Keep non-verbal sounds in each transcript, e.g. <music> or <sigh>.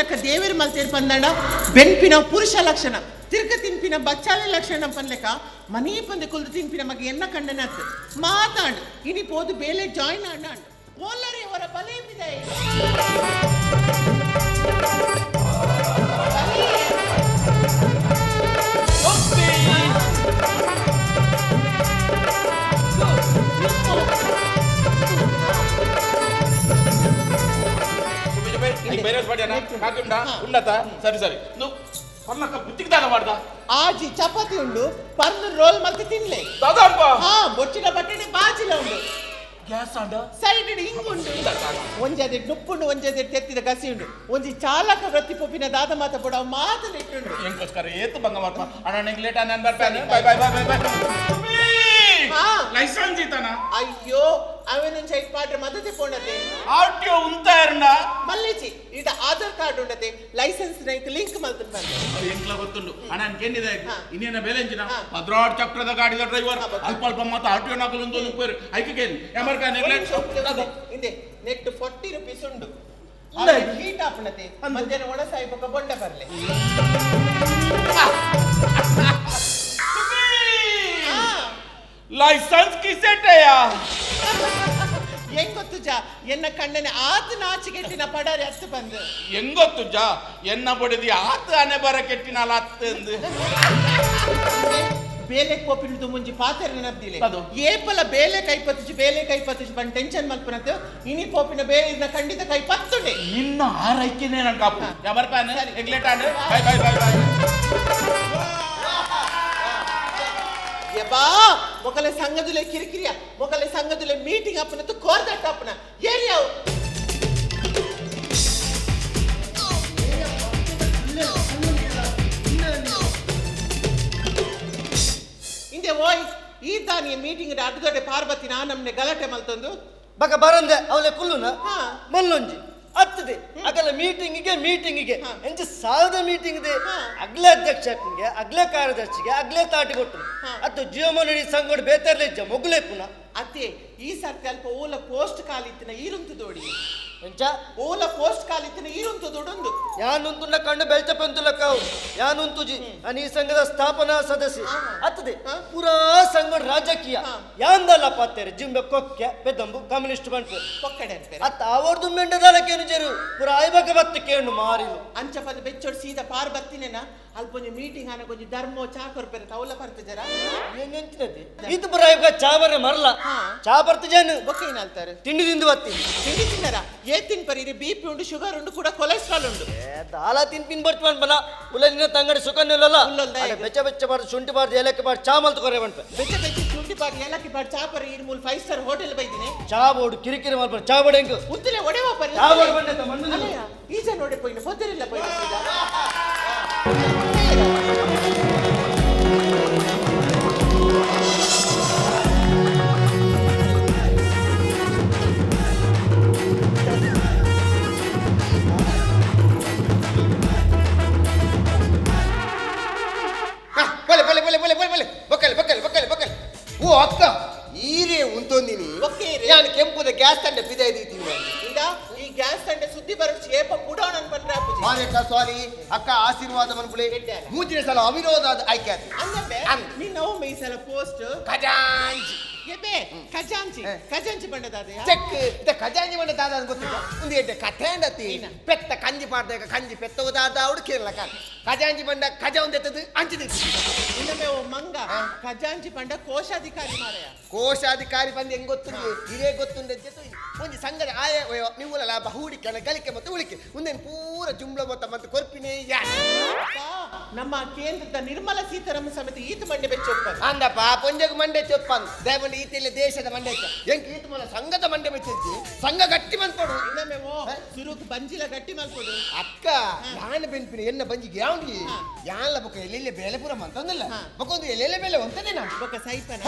ಆಪಿನ ಲಾವಂದಿ ಲೆಕ್ಕ ದೇವೇರು ಮಲ್ತೇರು ಪಂದಣ ಬೆನ್ಪಿನ ಪುರುಷ ಲಕ್ಷಣ ತಿರ್ಗ ತಿನ್ಪಿನ ಬಚ್ಚಾಲೆ ಲಕ್ಷಣ ಪನ್ಲೆಕ್ಕ ಮನೇ ಪಂದೆ ಕುಲ್ದು ತಿನ್ಪಿನ ಮಗೆ ಎನ್ನ ಕಂಡನತ್ ಮಾತಾಡು ಇನಿ ಪೋದು ಬೇಲೆ ಜಾಯಿನ್ ಆಂಡ ಓಲ್ಲರಿ ಅವರ ಬಲೆ ಬಿದೆ ಬೇರೆ ಪಡ್ಯಾನ ಕಾಕಿಂಡ ಉನ್ನತ ಸರಿ ಸರಿ నువ్వు పర్లక బుద్ధికి దాదా వాడదా ಆಜಿ ಚಪಾತಿ ಉಂಡು ಪರ್ದು ರೋಲ್ ಮತ್ತೆ ತಿನ್ಲೆ దాదాపు ಹಾ ಬೊಚ್ಚಿನ ಬಟ್ಟಣೆ ಬಾಜಿಲ ಉಂಡು గ్యాస్ అండ ಸೈಡ್ ಹಿಂಗುಂಡು ಒಂಜದೆ ನುಪ್ಪುಂಡು ಒಂಜದೆ ತೆತ್ತಿದ ಗಸಿ ಉಂಡು ಒಂಜಿ ಚಾಲಕ ವೃತ್ತಿ ಪೊಪ್ಪಿನ ದಾದ ಮಾತ ಬುಡ ಮಾತು ನೆಟ್ಟುಂಡು ఇంకోస్కర ఏతు బంగ వర్మ అన్న నీకు లేట్ అని ಬರ್ತಾನೆ bye bye bye bye bye ಹಾ ಲೈಸೆನ್ಸ್ ಇತ್ತಾನ ಅಯ್ಯೋ ಅವನ ಚೈಟ್ ಪಾಡ್ರೆ ಮದ್ದತೆ ಪೋಣತೆ ಆರ್ಟಿಒ ಉಂತ ಕಾರ್ಡ್ ಉಂಡತೆ ಲೈಸೆನ್ಸ್ ನೈಕ್ ಲಿಂಕ್ ಮಲ್ತನ್ ಬಂದೆ ಎಂಕ್ಲ ಗೊತ್ತುಂಡು ಅಣ್ಣ ಹಾ. ಇನ್ನೇನ ಬೆಲೆ ಎಂಚಿನ ಹಾ. ಭದ್ರಾಡ್ ಚಕ್ರದ ಗಾಡಿದ ಡ್ರೈವರ್. ಅಲ್ಪ ಅಲ್ಪ ಮಾತು ಆಟೋ ನಾಕಲು ಒಂದು ಪೇರು. ಐಕೆ ಕೇಳಿ ಅಮೆರಿಕ ನೆಗ್ಲೆಕ್ಟ್ ಇದೆ. ನೆಟ್ ಫಾರ್ಟಿ ರುಪೀಸ್ ಉಂಡು. ಹೀಟ್ ಆಪಣತೆ ಮಧ್ಯಾಹ್ನ ಒಣ ಸಾಯಿಬಕ ಬೊಂಡ ಬರ್ಲೆ. ಲೈಸೆನ್ಸ್ ಕಿಸೆಟ್ಟಯ್ಯ ಹೆಂಗ್ ಎನ್ನ ಕಣ್ಣನೆ ಆತ ನಾಚಿಗೆಟ್ಟಿನ ಪಡಾರಿ ಹತ್ತು ಬಂದು. ಎಂಗೊತ್ತು ಜಾ ಎನ್ನ ಬಡಿದಿ ಆತ ಅನೆ ಬರ ಕೆಟ್ಟಿನ ಅತ್ತಂದು ಬೇಲೆ ಕೋಪಿನದು ಮುಂಜಿ ಪಾತ್ರೆ ನೆನಪ್ದಿಲೆ. ಅದು. ಏಪಲ ಬೇಲೆ ಕೈ ಪತ್ತಿಸಿ ಬೇಲೆ ಕೈ ಪತ್ತಿಸಿ ಬಂದ್ ಟೆನ್ಷನ್ ಮಲ್ಪನತ್ತು ಇನಿ ಕೋಪಿನ ಬೇರೆ ಇದನ್ನ ಖಂಡಿತ ಕೈ ಪತ್ತುಂಡೆ ಇನ್ನ ಆರೈಕೆನೇ ನನ್ ಕಾಪು. ಹಾ. ಬರ್ಪಾನೆ ಸರಿ. And. Bye bye bye bye ಯಬ್ಬಾ ಮೊಕಲೆ ಸಂಘದುಲೆ ಕಿರಿಕಿರಿಯ ಮೊಕಲೆ ಸಂಘದುಲೆ ಮೀಟಿಂಗ್ ಅಪ್ಪನತ್ತು ಕೋರ್ದಟ್ಟ ಅಪ್ಪನ ಏರಿಯಾವು ಹಿಂದೆ ಓಯ್ ಈ ತಾನಿಯ ಮೀಟಿಂಗ್ ಅಡ್ಗಡೆ ಪಾರ್ವತಿ ನಾ ನಮ್ನೆ ಗಲಾಟೆ ಮಲ್ತಂದು. ಬಕ ಬರಂದೆ ಅವಳೆ ಕುಲ್ಲುನ? ಹಾ. ಮಲ್ಲೊಂಜಿ. ಅಕಲ ಮೀಟಿಂಗಿಗೆ ಮೀಟಿಂಗಿಗೆ ಗೆ. ಎಂಚ ಸಾಲದ ಮೀಟಿಂಗ್ ಇದೆ. ಅಗ್ಲೆ ಅಧ್ಯಕ್ಷನಿಗೆ ಅಗ್ಲೆ ಕಾರ್ಯದರ್ಶಿಗೆ ಅಗ್ಲೆ ತಾಟಿ ಕೊಟ್ಟು ಅದು ಅತ್ತು ಜೀವಮನಡಿ ಸಂಗೋಡ್ ಬೇತಾರ್ಲೆಜ್ಜ ಮೊಗ್ಲೇ ಪುನಃ. ಅತ್ತೆ ಈ ಸರ್ತಿ ಅಲ್ಪ ಓಲ ಪೋಸ್ಟ್ ಕಾಲಿತ್ತಿನ ಈರುಂತು ದೋಡಿ. ಎಂಚ? ಓಲ ಪೋಸ್ಟ್ ಕಾಲಿತ್ತಿನ ಈರುಂತು ದೊಡೊಂದು. ಯಾನು ಕಂಡು ಬೆಳ್ಚ ಯಾನುಂತುಜಿ ನಾನು ಈ ಸಂಘದ ಸ್ಥಾಪನಾ ಸದಸ್ಯ. ಅತ್ತದೆ ಸಂಘ ಪೂರಾ ಸಂಘದ ರಾಜಕೀಯ. ಯಾಂದಲ್ಲ ಪಾತ್ತೇರೆ ಜಿಂಬೆ ಕೊಕ್ಕೆ ಪೆದಂಬು ಕಮ್ಯುನಿಸ್ಟ್ ಬಂಟು ಪೊಕ್ಕಡೆ ಅತ್ತ ಅವರ್ದು ಮೆಂಡದಲಕೇನು ಜರು? ಪೂರ ಐಬಗ ಬತ್ತ ಕೇಳು ಮಾರಿ ಅಂಚ ಪದ ಬೆಚ್ಚೋಡ್ ಸೀದಾ ಪಾರ್ ಬತ್ತಿನೇನ ಅಲ್ಪೊಂಜಿ ಮೀಟಿಂಗ್ ಆನ ಕೊಂಚ ಧರ್ಮೋ ಚಾಕರ್ ಪೆರೆ ತವಲ ಬರ್ತಜರ ಎಂತೆಂತಿನది ಇದು ಪುರ ಇವಾಗ ಚಾ ಬರ ಮರಲ. ಚಾ ಬರ್ತ ಬೊಕ್ಕ ಏನಾಲ್ತಾರೆ ತಿಂಡಿ ತಿಂದು ಬತ್ತಿ ತಿಂಡಿ ತಿನ್ನರ? ಏ ತಿನ್ಪರಿ ಬಿ ಪಿ ಉಂಡು ಶುಗರ್ ಉಂಡು ಕೂಡ ಕೊಲೆಸ್ಟ್ರಾಲ್ ಉಂಡು. ದಾಲ ತಿನ್ ತಿನ್ ಬರ್ತೀವಿ ಬಲ ಉಲ್ಲ ತಂಗಡಿ ಸುಖ ಉಲ್ಲೊಲ್ದ ಈಗ. ಬೆಚ್ಚ ಬೆಚ್ಚ ಬಾರ್ದು ಶುಂಠಿ ಬಾರ್ದು ಏಲಕ್ಕಿ ಬಾರ್ದು ಚಾ ಮಲ್ತು ಕೊರೆ ಬಂಟ. ಬೆಚ್ಚ ಬೆಚ್ಚ ಶುಂಠಿ ಪಾಡ್ ಏಲಕ್ಕಿ ಚಾ ಚಾಪರ್ ಈ ಮೂಲ್ ಫೈವ್ ಸ್ಟಾರ್ ಹೋಟೆಲ್ ಬೈದಿನಿ. ಚಾ ಬೋಡು ಕಿರಿಕಿರಿ ಮಾಡ್ಬಾರ್ದು ಚಾ ಬೋರ್ಡು ಹೆಂಗು. ಉತ್ತಲೆ ಒಡೆವ ಪರಿ ಚಾ ಬೋರ್ಡು ಬಂದೆ ಅಲ್ಲಯ್ಯ, ಈಜ ನೋಡಿ ಪೋಯಿನ ಪೊದ್ದರಿಲ್ಲ ಪೋಯಿನ <laughs> ಪಿದ ಇದೀತೀನಿ ಇಂದ ಈ ಗ್ಯಾಸ್ ತಂಡೆ ಸುದ್ದಿ ಬರೋದು ಏಪ ಪುಡೋಣ ಅನ್ಕೊಂಡ್ರೆ ಅಪ್ಪುಜಿ ಮಾರೇಕ ಸಾರಿ ಅಕ್ಕ ಆಶೀರ್ವಾದ ಮನ್ಪುಳೆ ಗೆಡ್ಡೆ ಅಲ್ಲ. ಮೂಚಿನ ಸಲ ಅವಿರೋಧ ಆದ ಆಯ್ಕೆ ಆಯ್ತು ಅಂದಂಬೆ ಅಂದ್. ನೀನ್ ನಾವು ಮೈಸಲ ಪೋಸ್ಟ್ ಖಜಾಂಚಿ ಎಬೆ ಖಜಾಂಚಿ ಹ. ಖಜಾಂಚಿ ಬಣ್ಣದಾದ ಚೆಕ್ ಇತ್ತ ಖಜಾಂಚಿ ಮಂಡ ದಾದ ಅಂತ ಗೊತ್ತಿಲ್ಲ ಒಂದು ಎಡ್ಡೆ ಕಥೆ ಅಂಡತಿ ಏನ? ಪೆತ್ತ ಕಂಜಿ ಪಾಡ್ದಾಗ ಕಂಜಿ ಪೆತ್ತ ದಾದ ಅವಡು ಕೇರಳ ಕಾಲ ಖಜಾಂಚಿ ಬಂಡ ಖಜ ಒಂದೆತ್ತದು ಅಂಚಿದಿತ್ತು ಇನ್ನೊಮ್ಮೆ ಓ ಮಂಗ ಖಜಾಂಚಿ ಪಂಡ ಕೋಶಾಧಿಕಾರಿ ಮಾರಾಯ ಕೋಶಾಧಿಕಾರಿ ಬಂದು ಹೆಂಗ್ ಗೊತ್ತುಂಡು ಹಿರೇ ಗೊತ್ತುಂಡು ಅಂತ ಒಂದು ಸಂಘದ ಆಯ ನಿವ್ವಲ ಲಾಭ ಹೂಡಿಕೆ ಗಳಿಕೆ ಮತ್ತು ಉಳಿಕೆ. ಮುಂದೆ ಪೂರ ಜುಂಬ್ಳ ಮೊತ್ತ ಮತ್ತು ಕೊರ್ಪಿನೇ ಯಾ. ನಮ್ಮ ಕೇಂದ್ರದ ನಿರ್ಮಲ ಸೀತಾರಾಮನ್ ಸಮೇತ ಈತ ಮಂಡೆ ಬೆಚ್ಚೊಪ್ಪ ಅಂದಪ್ಪ ಪೊಂಜಗ ಮಂಡೆ ಚೊಪ್ಪನ್ ದಯಮಂಡಿ ಈತಿಲ್ಲ ದೇಶದ ಮಂಡೆ ಎಂಕ್ ಈತ ಮನ ಸಂಘದ ಮಂಡೆ ಬೆಚ್ಚಿದ್ದಿ ಸಂಘ ಗಟ್ಟಿ ಮನ್ಪಡು ಇನ್ನೊಮ್ಮೆ ಓ ಸುರುಕ್ ಬಂಜಿಲ ಗಟ್ಟಿ ಮಲ್ಕೊಡು ಅಕ್ಕ ಯಾನ ಬೆನ್ಪಿನ ಎನ್ನ ಬಂಜಿಗೆ ಯಾವ್ದು ಹಾ. ಯಾನ್ಲ ಬೊಕ ಎಲ್ಲೆಲ್ಲೆ ಬೇಲೆ ಪೂರ. ಬೊಕ ಒಂದು ಎಲ್ಲೆಲ್ಲೆ ಬೇಲೆ ಒಂತನೇ ಬೊಕ ಸೈಪನ.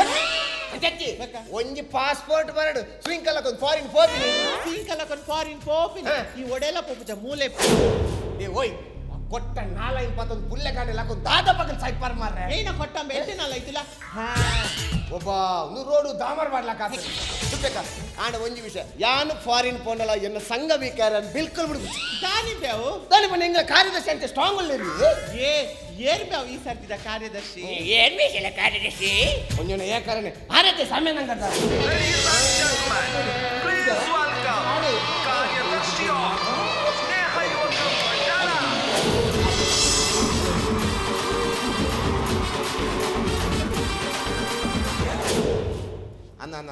ಬೊಕ? ಒಂಜಿ ಪಾಸ್ಪೋರ್ಟ್ ಬರಡು. ಸ್ವಿಂಕ್ ಒಂದು ಫಾರಿನ್ ಹೋಗ್ತೀನಿ ಸೀಂಕಲಕೊಂಡ್ ಫಾರಿನ್ ಪೋಪಿನ. ಈ ಒಡೆಲ ಪೋಪುಜ ಮೂಲೆ ಏ ಓಯ್. ಕೊಟ್ಟ ನಾಲ ಇಪ್ಪತ್ತೊಂದು ಪುಲ್ಲೆ ಕಾಣಿಲ್ಲ ಹಾಕೊಂಡು ದಾದ ಪಕ್ಕದ ಸೈಡ್ ಪಾರ್ ಮಾರ್ರೆ. ಏನ ಕೊಟ್ಟಂಬ ನಾಲ್ ಐತಿಲ್ಲ? ಒಬ್ಬ ರೋಡು ದಾಮರ್ ಮಾಡ್ಲಾಕ ಇರ್ಬೇಕಾ ಆಂಡ ಒಂಜಿ ವಿಷಯ ಯಾನು ಫಾರಿನ್ ಪೋಂಡಲ ಎನ್ನ ಸಂಘ ಬೇಕಾರ ಬಿಲ್ಕುಲ್ ಬಿಡು ದಾನಿ ಬ್ಯಾವು ದಾನಿ ಬನ್ನಿ ಹಿಂಗ ಕಾರ್ಯದರ್ಶಿ ಅಂತ ಸ್ಟ್ರಾಂಗ್ ಅಲ್ಲ ಏ ಏರ್ ಬ್ಯಾವ್ ಈ ಸರ್ತಿದ ಕಾರ್ಯದರ್ಶಿ? ಏನ್ ಬೇಕಿಲ್ಲ ಕಾರ್ಯದರ್ಶಿ? ಒಂಜನ ಏಕಾರನೆ ಆರತ್ತೆ ಸಾಮ್ಯ ನಂಗದ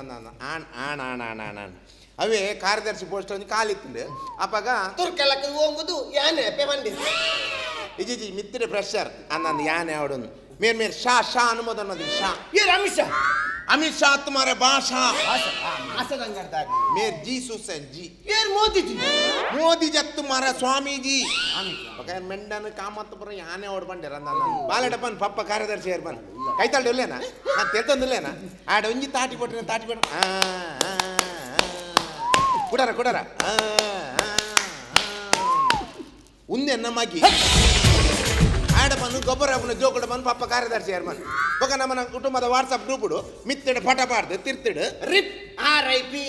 ಅನ್ನ ಆಣ್ ಆಣ್ ಅವೇ ಕಾರ್ಯದರ್ಶಿ ಪೋಸ್ಟ್ ಒಂದು ಕಾಲಿತ್ತುಂಡು ಅಪ್ಪಗ ತುರ್ಕೆಲಕ್ಕೆ ಹೋಗುದು ಯಾನೆ ಪೆಮಂಡಿ ಇಜಿ ಇಜಿ ಮಿತ್ರ ಪ್ರೆಷರ್ ಅನ್ನ ಯಾನೆ ಅವಡೊಂದು. ಮೇರ್ ಮೇರ್ ಶಾ ಶಾ ಅನ್ನೋದನ್ನೋದು ಶಾ ಏ ರಮೇಶ ಅಮಿತ್ ಶಾ ತುಮಾರ ಭಾಷಾ ಮೇರ್ ಜಿ ಸುಸನ್ ಜಿ ಏರ್ ಮೋದಿ ಜಿ ಮೋದಿ ಜತ್ ತುಮಾರ ಸ್ವಾಮೀಜಿ ಪಕ್ಕ ಮೆಂಡನ ಕಾಮತ್ ಬರ ಯಾನೆ ಓಡ್ ಬಂದಿರ ಬಾಲೆಡ ಬನ್ ಪಪ್ಪ ಕಾರ್ಯದರ್ಶಿ ಏರ್ ಬನ್ ಕೈ ತಳ್ಳಿ ಇಲ್ಲೇನ ನಾನು ತೆರ್ತಂದಿಲ್ಲೇನ ಆಡ ಒಂಜಿ ತಾಟಿ ಕೊಟ್ಟಿನ ತಾಟಿ ಕೊಟ್ಟ ಕುಡರ ಕುಡರ ಉಂದೆ ನಮ್ಮ ಮಗಿ ನಾನು ಗೊಬ್ಬರ ಜೋಕುಡ ಮನ್ ಪಾಪ ಕಾರ್ಯದರ್ಶಿ ಯಾರು ಮನ್ ಬೊಕ ನಮ್ಮ ಕುಟುಂಬದ ವಾಟ್ಸಪ್ ಗ್ರೂಪ್ ಇಡು ಮಿತ್ತಿಡು, ಪಟ ಪಾಡ್ದು, ತಿರ್ತಿಡು. ರಿಪ್ ಆರ್ ಐ ಪಿ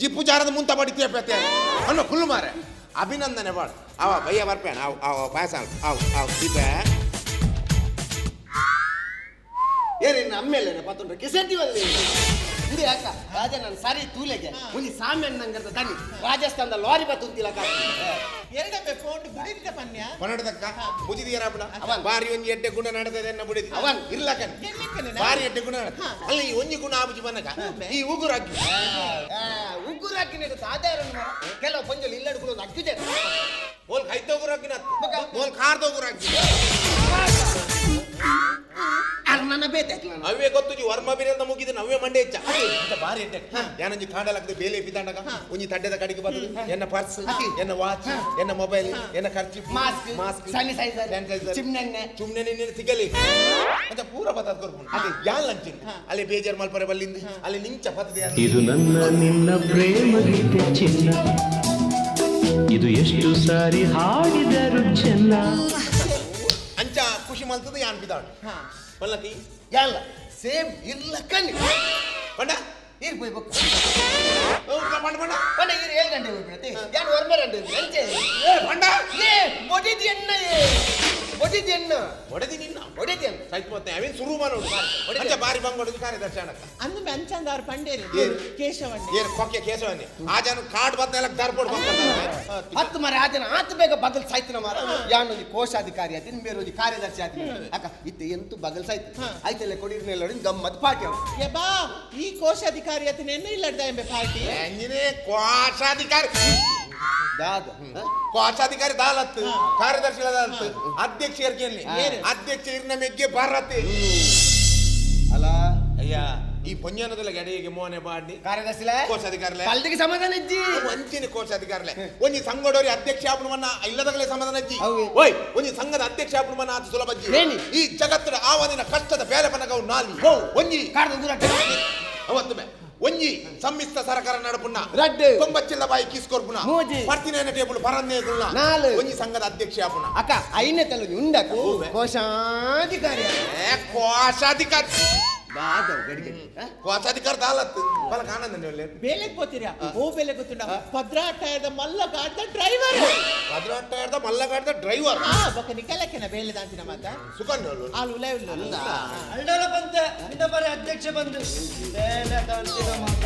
ಜಿಪ್ಪು ಜಾರದ ಮುಂತ ಬಡಿತೀಯ ಪ್ರತಿ ಅನ್ನು ಫುಲ್ ಮಾರೆ. ಅಭಿನಂದನೆ ಬಾಳ. ಅವ ಬಯ್ಯ ಬರ್ಪೇಣ ಅವ್ ಅವ ಪಾಯಸ ಅವ್ ಅವ್ ದೀಪ. ಏನೇನು ಅಮ್ಮೇಲೆ ಪತ್ತೊಂದು ಕಿಸೆಟ್ಟಿವಲ್ಲಿ ಇಂದು ಅಕ್ಕ ರಾಜ ನಾನು ಸಾರಿ ತೂಲೆಗೆ. ಮುನಿ ಸಾಮ್ಯನ್ ನಂಗಂತ ತನ್ನಿ. ರಾಜಸ್ಥಾನದ ಲಾರಿ ಬತ್ತುಂತಿಲ್ಲ ಎರಡಮ್ಮೆ ಫೋನ್ ಗುಡಿದ ಪನ್ಯ? ಕೊನಡದಕ್ಕ ಬಿಡ? ಅವನ್. ಬಾರಿ ಒಂಜಿ ಎಡ್ಡೆ ಗುಣ ನಡೆದದೆ ಎನ್ನ ಬುಡಿದಿ? ಅವನ್. ಇರ್ಲಕನ್ ಎಲ್ಲಿಕ್ಕನೆ ಬಾರಿ ಎಡ್ಡೆ ಗುಣ ನಡೆ. ಅಲ್ಲಿ ಈ ಒಂಜಿ ಗುಣ ಆಬುಜಿ ಬನ್ನಕ ಈ ಉಗುರಾಗಿ ಅಕ್ಕಿ ಹಾಕಿನ ಸಾಧಾರಣ ಕೆಲವು ಪಂಜಲು ಇಲ್ಲಡ್ಗಳು ಅಗ್ಗಿದೆ ಮೋಲ್ ಕೈತ ಉಗುರಾಗಿನ ಮಗ. ಮೋಲ್ ಕಾರ್ದ ಉಗುರಾಗಿ ಅದು ನನ್ನ ಬೇತೆ ನಾನು. ಅವೇ ಗೊತ್ತು ಜಿ ವರ್ಮ ಬಿರಿಯಂತ ಮುಗಿದ ನವ್ವೇ ಮಂಡೆ ಹೆಚ್ಚ. ಬಾರಿ ಯಾನಂಜಿ ಕಾಂಡಲಕ್ಕದೆ ಬೇಲೆ ಬಿದ್ದಾಂಡಕ? ಒಂಜಿ ತಡ್ಡೆದ ಕಡೆಗೆ ಬರ್ತದೆ ಎನ್ನ ಪರ್ಸ್? ಎನ್ನ ವಾಚ್? ಎನ್ನ ಮೊಬೈಲ್? ಎನ್ನ ಖರ್ಚು? ಮಾಸ್ಕ್. ಮಾಸ್ಕ್. ಸ್ಯಾನಿಟೈಸರ್. ಚಿಮ್ನೆಣ್ಣೆ. ಚುಮ್ನೆ ನಿನ್ನೆ ಸಿಗಲಿ. ಅಂತ ಪೂರ ಬತ್ತದ ಕೊರ್ಪುಂಡು ಅದೇ ಯಾನ್ ಲಂಚಿನ್ ಅಲ್ಲಿ ಬೇಜಾರ್ ಮಲ್ಪರೆ ಬಲ್ಲಿಂದ ಅಲ್ಲಿ ನಿಂಚ ಪತ್ತದೆ ಇದು ನನ್ನ ನಿನ್ನ ಪ್ರೇಮ ಚಿನ್ನ. ಇದು ಎಷ್ಟು ಸಾರಿ ಹಾಡಿದರು ಚೆನ್ನ. ಖುಷಿ ಮಲ್ತದ ಯಾನ್ ಬಿದ್ದಾಳು? ಬಲ್ಲತಿ ಯಾಲ್ಲ? ಸೇಮ್ ಇಲ್ಲ ಕಣ್ಣಿ ಬಣ್ಣ ಇರ್ போய் ಬಣ್ಣ ಬಂಡ ಬಣ್ಣ ಇರ್ ಏಳು ಗಂಟೆ ಹೋಗಿ ಬಿಡತ್ತೆ ಯಾನ್ ರಂಡು ಎಂಚೆ? ಏ ಬಣ್ಣ ಏ ಬೊಡಿದಿ ಎಣ್ಣ ಏ ಬೊಡಿದಿ ಅಣ್ಣ ಹೊಡೆದಿ ನಿನ್ನ ಹೊಡೆದಿ ಅಣ್ಣ ಸೈತ್ ಮತ್ತೆ ಅವೇನ್ ಶುರು ಮಾಡೋದು ಬಾರಿ ಬಂಗೊಡದು ಕಾರ್ಯದರ್ಶಿ ಅಣ್ಣಕ್ಕ ಅಂದು ಅವ್ರ ಪಂಡೇರಿ. ಕೇಶವಣ್ಣ. ಏನು ಕೊಕ್ಕೆ ಕೇಶವಣ್ಣಿ? ಆ ಜನ ಕಾಡ್ ಬದ್ನೆಲ್ಲ ದಾರ್ಪೋಡ್ ಬಂದ ಹತ್ತು ಮರ ಆತನ ಆತ ಬೇಗ ಬದಲ್ ಸಾಯ್ತಿನ ಮಾರ ಯಾನೊಂದು ಕೋಶಾಧಿಕಾರಿ ಆತೀನಿ ಬೇರೆ ಒಂದು ಕಾರ್ಯದರ್ಶಿ ಆತೀನಿ ಅಕ್ಕ ಇತ್ತೆ ಎಂತು ಬದಲ್ ಸಾಯ್ತು. ಆಯ್ತಲ್ಲ ಕೊಡಿರ್ನೆಲ್ಲ ಗಮ್ಮತ್ ಪಾರ್ಟಿ ಅವ್ರು. ಬಾ ಈ ಕೋಶಾಧಿಕಾರಿ ಅತನ ಎನ್ನ ಇಲ್ಲ ಎಂಬೆ ಪಾರ್ಟಿ ಕೋಶಾಧಿಕಾರಿ. ದಾದ. ಕೋಶಾಧಿಕಾರಿ ದಾಲತ್ ಕಾರ್ಯದರ್ಶಿ ದಾಲತ್ ಅಧ್ಯಕ್ಷ ಇರ್ಕೇನ್ಲಿ ಏರು? ಅಧ್ಯಕ್ಷ ಇರ್ನ ಮೆಗ್ಗೆ ಬರತ್ತೆ ಅಲ್ಲ? ಅಯ್ಯ. ಈ ಪೊಂಜನದಲ್ಲ ಗಡಿಗೆ ಮೋನೆ ಬಾಡಿ ಕಾರ್ಯದರ್ಶಿಲ ಕೋಶಾಧಿಕಾರಿಲೆ ಕಲ್ದಿಗೆ ಸಮಾಧಾನ ಇಜ್ಜಿ. ವಂಚಿನ ಕೋಶಾಧಿಕಾರಿಲೆ ಒಂಜಿ ಸಂಘಡೋರಿ ಅಧ್ಯಕ್ಷ ಆಪಣವನ್ನ ಇಲ್ಲದಾಗಲೇ ಸಮಾಧಾನ ಅಜ್ಜಿ. ಓಯ್ ಒಂಜಿ ಸಂಘದ ಅಧ್ಯಕ್ಷ ಆಪಣವನ್ನ ಅದು ಸುಲಭ ಅಜ್ಜಿ? ಈ ಜಗತ್ತಿನ ಆವನಿನ ಕಷ್ಟದ ಬೇಲೆ ಪನಗವು ನಾಲಿ ಒಂಜಿ ಕಾಡ್ದ ದೂರ ಅವತ್ತು ಒಂಜಿ ಸಮ್ಮಿಶ್ರ ಸರ್ಕಾರ ನಡಪುನ್ನ ರಡ್ಡು. ತೊಂಬಚ್ಚಿಲ್ಲ ಬಾಯಿ ಕಿಸ್ಕೊರ್ಪುನ ಮೂಜಿ. ಪರ್ತಿನೇನ ಟೇಬಲ್ ಪರನ್ನೇ ಗುಣ ನಾಲು. ಒಂಜಿ ಸಂಘದ ಅಧ್ಯಕ್ಷ ಆಪುನ ಅಕ್ಕ ಐನೇ ತಲೆ ಉಂಡಕ ಹೌದು. ಕೋಶಾಧಿಕಾರಿ ಏ ಕೋಶಾಧಿಕಾರಿ ದಾದವ್ ಗಡಿಗೆ ಹ? ಕೋಶಾಧಿಕಾರಿ ದಾಲತ್ತು ಬಲ ಕಾಣಂದ ನೀವು ಬೇಲೆ ಗೊತ್ತಿರ ಓ ಬೇಲೆ ಗೊತ್ತುಂಡ ಭದ್ರಾಟಾಯದ ಮಲ್ಲ ಗಾಡ್ದ ಡ್ರೈವರ್ ಭದ್ರಾಟಾಯದ ಮಲ್ಲಗಾಡದ ಡ್ರೈವರ್ ಆ ಬೊಕ್ಕ ನಿಕಲಕ್ಕೆನ ಬೇಲೆ ದಾಂತಿನ ಮಾತ ಸುಕನ್ಯ ಆಲು ಉಲೆ ಉಲ್ಲ ಅಲ್ಡಲ ಬಂತೆ ಇಂದ ಬರೀ ಅಧ್ಯಕ್ಷ ಬಂದು ಬೇಲೆ ದಾಂತಿನ ಮಾತ